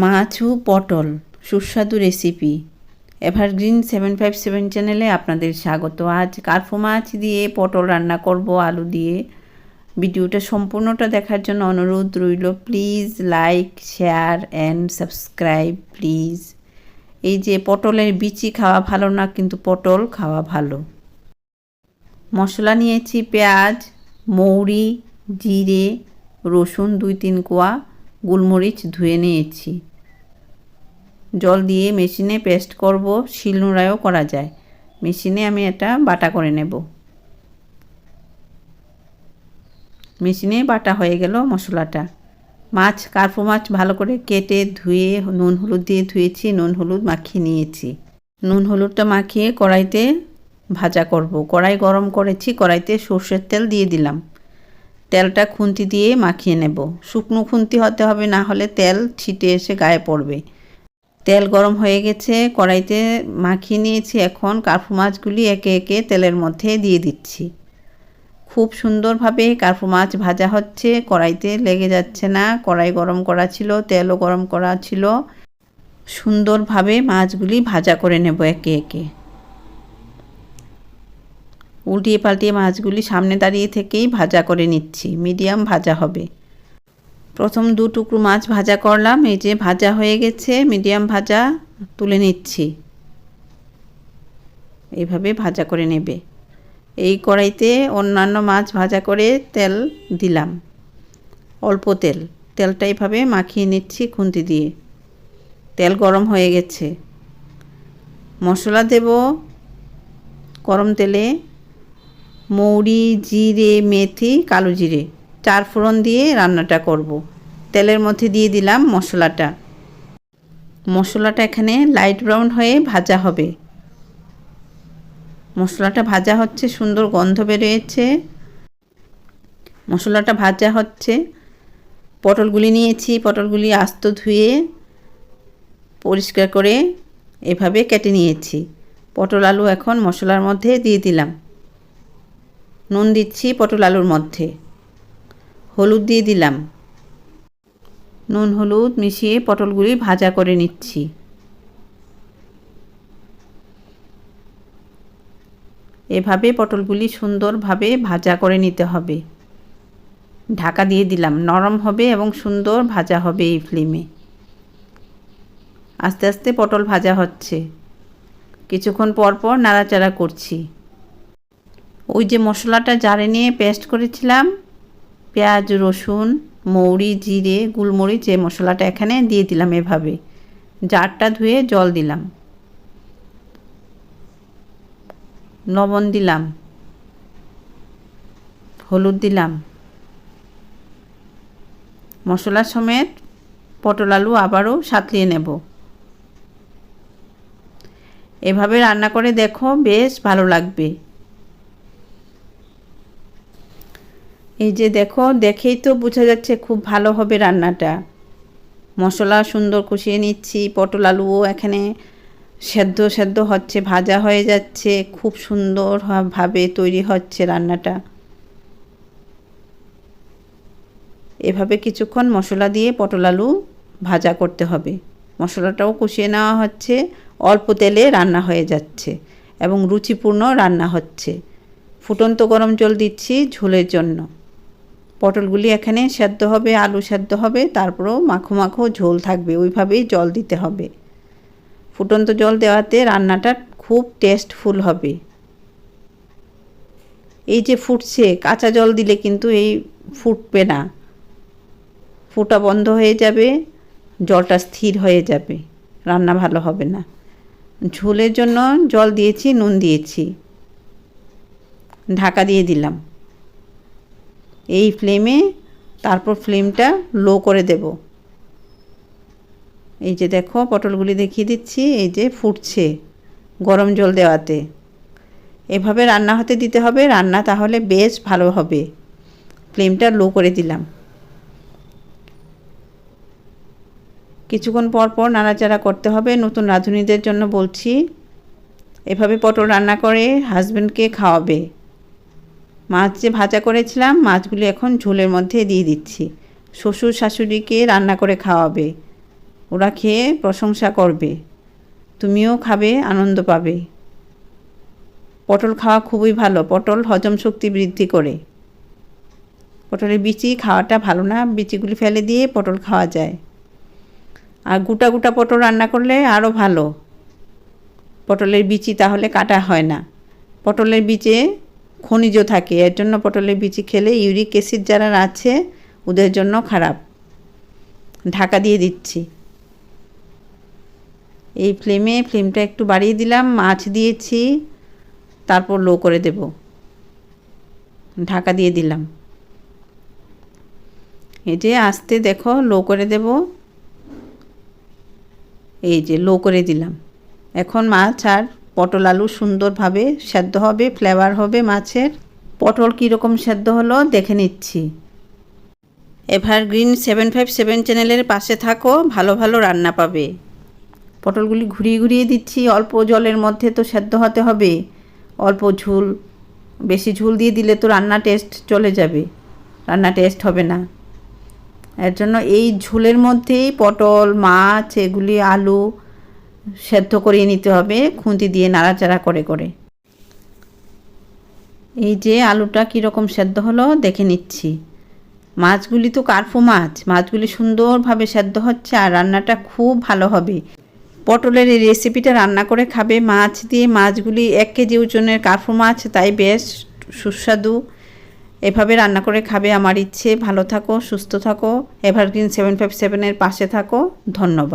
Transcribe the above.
মাছ পটল, সুস্বাদু recipe evergreen seven five seven চ্যানেলে আপনাদের স্বাগত। আজ কার্ফু মাছ দিয়ে পটল রান্না করব, আলু দিয়ে। ভিডিওটা সম্পূর্ণটা দেখার জন্য অনুরোধ রইল please like share and subscribe please এই যে পটলের বিচি খাওয়া ভালো না, কিন্তু পটল খাওয়া ভালো। মশলা নিয়েছি পেঁয়াজ, মৌরি, জিরে, রসুন, দুই তিন কোয়া। গোলমরিচ ধুয়ে নিয়েছি। জল দিয়ে মেশিনে পেস্ট করব, শিলনোড়ায়ও করা যায়। মেশিনে আমি এটা বাটা করে নেব। মেশিনে বাটা হয়ে গেল মশলাটা। মাছ, কার্পু মাছ ভালো করে কেটে ধুয়ে, নুন হলুদ দিয়ে ধুয়েছি, নুন হলুদ মাখিয়ে নিয়েছি। নুন হলুদটা মাখিয়ে কড়াইতে ভাজা করব। কড়াই গরম করেছি, কড়াইতে সর্ষের তেল দিয়ে দিলাম। তেলটা খুন্তি দিয়ে মাখিয়ে নেব। শুকনো খুন্তি হতে হবে, না হলে তেল ছিটে এসে গায়ে পড়বে। তেল গরম হয়ে গেছে, কড়াইতে মাখিয়ে নিয়েছি এখন কার্ফু মাছগুলি একে একে তেলের মধ্যে দিয়ে দিচ্ছি। খুব সুন্দরভাবে কার্ফু মাছ ভাজা হচ্ছে, কড়াইতে লেগে যাচ্ছে না, কড়াই গরম করা ছিল, তেলও গরম করা ছিল। সুন্দরভাবে মাছগুলি ভাজা করে নেব একে একে। উল্টিয়ে পাল্টিয়ে মাছগুলি সামনে দাঁড়িয়ে থেকেই ভাজা করে নিচ্ছি। মিডিয়াম ভাজা হবে। প্রথম দু টুকরো মাছ ভাজা করলাম। এই যে ভাজা হয়ে গেছে, মিডিয়াম ভাজা তুলে নিচ্ছি। এইভাবে ভাজা করে নেবে। এই কড়াইতে অন্যান্য মাছ ভাজা করে তেল দিলাম। অল্প তেল। তেলটা এইভাবে মাখিয়ে নিচ্ছি খুন্তি দিয়ে। তেল গরম হয়ে গেছে। মশলা দেব। গরম তেলে মৌরি, জিরে, মেথি, কালো জিরে। চার ফোড়ন দিয়ে রান্নাটা করব। তেলের মধ্যে দিয়ে দিলাম মশলাটা। মশলাটা এখানে লাইট ব্রাউন হয়ে ভাজা হবে। মশলাটা ভাজা হচ্ছে, সুন্দর গন্ধ বেরিয়েছে। মশলাটা ভাজা হচ্ছে। পটলগুলি নিয়েছি, পটলগুলি আস্ত ধুয়ে পরিষ্কার করে এভাবে কেটে নিয়েছি। পটল, আলু এখন মশলার মধ্যে দিয়ে দিলাম। নুন দিচ্ছি পটল আলুর মধ্যে। হলুদ দিয়ে দিলাম। নুন, হলুদ মিশিয়ে পটলগুলি ভাজা করে নিচ্ছি। এভাবে পটলগুলি সুন্দরভাবে ভাজা করে নিতে হবে। ঢাকা দিয়ে দিলাম। নরম হবে এবং সুন্দর ভাজা হবে এই ফ্লেমে। আস্তে আস্তে পটল ভাজা হচ্ছে। কিছুক্ষণ পর পর নাড়াচাড়া করছি। ওই যে মশলাটা জারে নিয়ে পেস্ট করেছিলাম, পেঁয়াজ, রসুন, মৌরি, জিরে, গুলমরিচ, এই মশলাটা এখানে দিয়ে দিলাম এভাবে। জারটা ধুয়ে জল দিলাম। লবণ দিলাম। হলুদ দিলাম। মশলা সমেত পটল আলু আবারও সাঁতলিয়ে নেব। এভাবে রান্না করে দেখো, বেশ ভালো লাগবে। এই যে দেখো, দেখেই তো বোঝা যাচ্ছে খুব ভালো হবে রান্নাটা। মশলা সুন্দর কষিয়ে নিচ্ছি, পটল আলুও এখানে সেদ্ধ সেদ্ধ হচ্ছে, ভাজা হয়ে যাচ্ছে, খুব সুন্দরভাবে তৈরি হচ্ছে রান্নাটা। এভাবে কিছুক্ষণ মশলা দিয়ে পটল আলু ভাজা করতে হবে। মশলাটাও কষিয়ে নেওয়া হচ্ছে, অল্প তেলে রান্না হয়ে যাচ্ছে এবং রুচিপূর্ণ রান্না হচ্ছে। ফুটন্ত গরম জল দিচ্ছি ঝোলের জন্য। পটলগুলি এখানে সেদ্ধ হবে, আলু সেদ্ধ হবে, তারপরেও মাখো মাখো ঝোল থাকবে, ওইভাবেই জল দিতে হবে। ফুটন্ত জল দেওয়াতে রান্নাটা খুব টেস্টফুল হবে। এই যে ফুটছে, কাঁচা জল দিলে কিন্তু এই ফুটবে না। ফুটা বন্ধ হয়ে যাবে, জলটা স্থির হয়ে যাবে, রান্না ভালো হবে না। ঝোলের জন্য জল দিয়েছি, নুন দিয়েছি। ঢাকা দিয়ে দিলাম। এই ফ্লেমে তারপর ফ্লেমটা লো করে দেব। এই যে দেখো, পটলগুলি দেখিয়ে দিচ্ছি, এই যে ফুটছে গরম জল দেওয়াতে। এভাবে রান্না হতে দিতে হবে, রান্না তাহলে বেশ ভালো হবে। ফ্লেমটা লো করে দিলাম। কিছুক্ষণ পর পর নাড়াচাড়া করতে হবে, নতুন রাঁধুনিদের জন্য বলছি। এভাবে পটল রান্না করে হাজব্যান্ডকে খাওয়াবে। মাছ যে ভাজা করেছিলাম, মাছগুলি এখন ঝোলের মধ্যে দিয়ে দিচ্ছি। শ্বশুর শাশুড়িকে রান্না করে খাওয়াবে। ওরা খেয়ে প্রশংসা করবে। তুমিও খাবে, আনন্দ পাবে। পটল খাওয়া খুবই ভালো। পটল হজম শক্তি বৃদ্ধি করে। পটলের বিচি খাওয়াটা ভালো না। বিচিগুলি ফেলে দিয়ে পটল খাওয়া যায়। আর গোটা গোটা পটল রান্না করলে আরও ভালো। পটলের বিচি তাহলে কাটা হয় না। পটলের বীজে খনিজ থাকে। এর জন্য পটলের বিচি খেলে ইউরিক অ্যাসিড যারা আছে, ওদের জন্য খারাপ। ঢাকা দিয়ে দিচ্ছি। এই ফ্লেমে ফ্লেমটা একটু বাড়িয়ে দিলাম, মাছ দিয়েছি, তারপর লো করে দেব। ঢাকা দিয়ে দিলাম। এই যে আস্তে দেখো লো করে দেব। এই যে লো করে দিলাম। এখন মাছ আর পটল আলু সুন্দরভাবে সেদ্ধ হবে, ফ্লেভার হবে মাছের। পটল কীরকম সেদ্ধ হলো দেখে নিচ্ছি। এভারগ্রিন সেভেন ফাইভ সেভেন চ্যানেলের পাশে থাকো, ভালো ভালো রান্না পাবে। পটলগুলি ঘুরিয়ে ঘুরিয়ে দিচ্ছি, অল্প জলের মধ্যে তো সেদ্ধ হতে হবে। অল্প ঝুল, বেশি ঝুল দিয়ে দিলে তো রান্না টেস্ট চলে যাবে। রান্না টেস্ট হবে না। এর জন্য এই ঝোলের মধ্যেই পটল, মাছ, এগুলি আলু সেদ্ধ করিয়ে নিতে হবে, খুন্তি দিয়ে নাড়াচাড়া করে করে। এই যে আলুটা কীরকম সেদ্ধ হলো, দেখে নিচ্ছি। মাছগুলি তো কার্ফু মাছ, মাছগুলি সুন্দরভাবে সেদ্ধ হচ্ছে আর রান্নাটা খুব ভালো হবে। পটলের এই রেসিপিটা রান্না করে খাবে, মাছ দিয়ে মাছগুলি এক কেজি ওজনের কার্ফু মাছ, তাই বেশ সুস্বাদু। এভাবে রান্না করে খাবে, আমার ইচ্ছে। ভালো থাকো, সুস্থ থাকো এভারগ্রিন সেভেন ফাইভ সেভেনের পাশে থাকো। ধন্যবাদ।